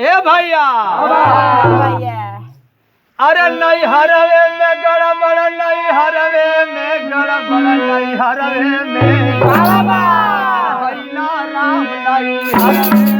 हे भैया। अरे नहीं हरवे में गड़बड़ नहीं हरवे में गड़बड़ नहीं हरवे में। भैया राम नहीं हरवे।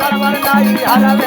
करवरकारी अरवे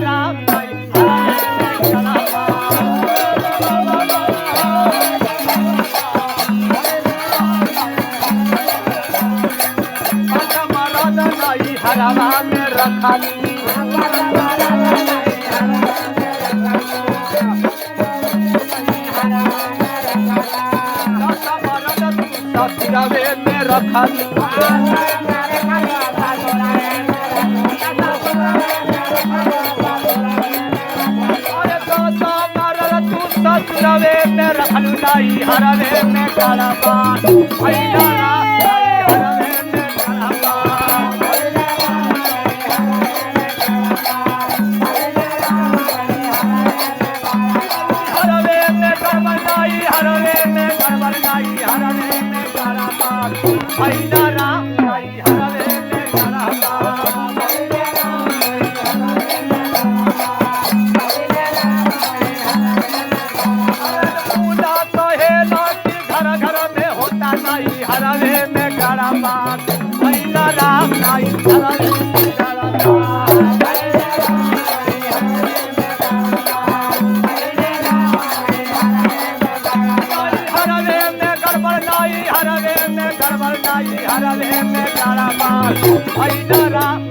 রাখালি রাবে মে রাখালি রাবে মে রাখালু নাই হারাবে মে কালাবা হাইয়া হারাবে মে কালাবা हरवे में गरबा भैया राम नहीं हरवे में गरबा हरवे में गड़बड़ नाई हरवे में गड़ा नाई हरवे में गड़बड़ भैया राम